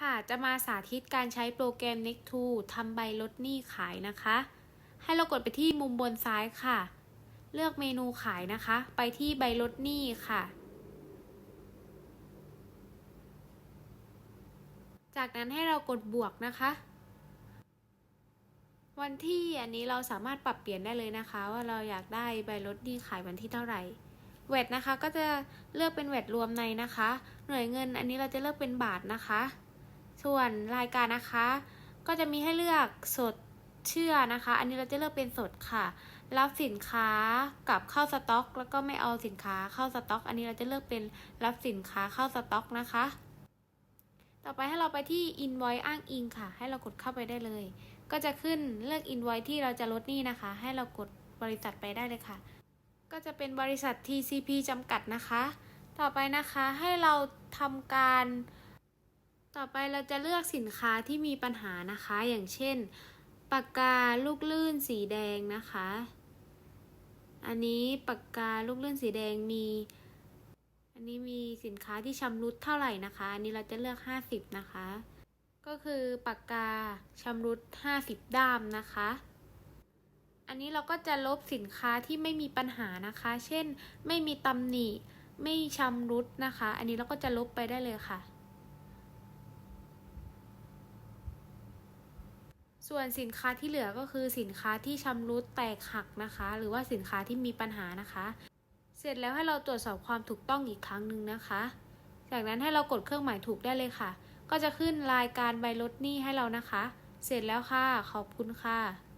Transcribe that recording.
ค่ะ จะมาสาธิตการใช้โปรแกรม Next2 ทำใบลดหนี้ขายนะคะ ให้เรากดไปที่มุมบนซ้ายค่ะ เลือกเมนูขายนะคะ ไปที่ใบลดหนี้ค่ะ จากนั้นให้เรากดบวกนะคะ วันที่อันนี้เราสามารถปรับเปลี่ยนได้เลยนะคะ ว่าเราอยากได้ใบลดหนี้ขายวันที่เท่าไหร่เวทนะคะก็จะเลือกเป็นเวทรวมในนะคะ หน่วยเงินอันนี้เราจะเลือกเป็นบาทนะคะ ส่วนรายการนะคะ ก็จะมีให้เลือกสดเชื่อนะคะ อันนี้เราจะเลือกเป็นสดค่ะ รับสินค้ากับเข้าสต็อก แล้วก็ไม่เอาสินค้าเข้าสต็อก อันนี้เราจะเลือกเป็นรับสินค้าเข้าสต็อกนะคะ ต่อไปให้เราไปที่ invoice อ้างอิงค่ะ ให้เรากดเข้าไปได้เลย ก็จะขึ้นเลือก invoice ที่เราจะลดหนี้นะคะ ให้เรากดบริษัทไปได้เลยค่ะ ก็จะเป็นบริษัท TCP จำกัดนะคะ ต่อไปนะคะให้เราทำการ ต่อไปเราจะเลือกสินค้าที่มีปัญหานะคะ อย่างเช่น ปากกาลูกลื่นสีแดงนะคะ อันนี้ปากกาลูกลื่นสีแดงมี อันนี้มีสินค้าที่ชำรุดเท่าไหร่นะคะ อันนี้เราจะเลือก 50 นะคะ ก็คือปากกาชำรุด 50 ด้ามนะคะ อันนี้เราก็จะลบสินค้าที่ไม่มีปัญหานะคะ เช่น ไม่มีตำหนิ ไม่ชำรุดนะคะ อันนี้เราก็จะลบไปได้เลยค่ะ ส่วนสินค้าที่เหลือก็คือสินค้าที่ชำรุดแตกหักนะคะ หรือว่าสินค้าที่มีปัญหานะคะ เสร็จแล้วให้เราตรวจสอบความถูกต้องอีกครั้งหนึ่งนะคะ จากนั้นให้เรากดเครื่องหมายถูกได้เลยค่ะ ก็จะขึ้นรายการใบลดหนี้ให้เรานะคะ เสร็จแล้วค่ะ ขอบคุณค่ะ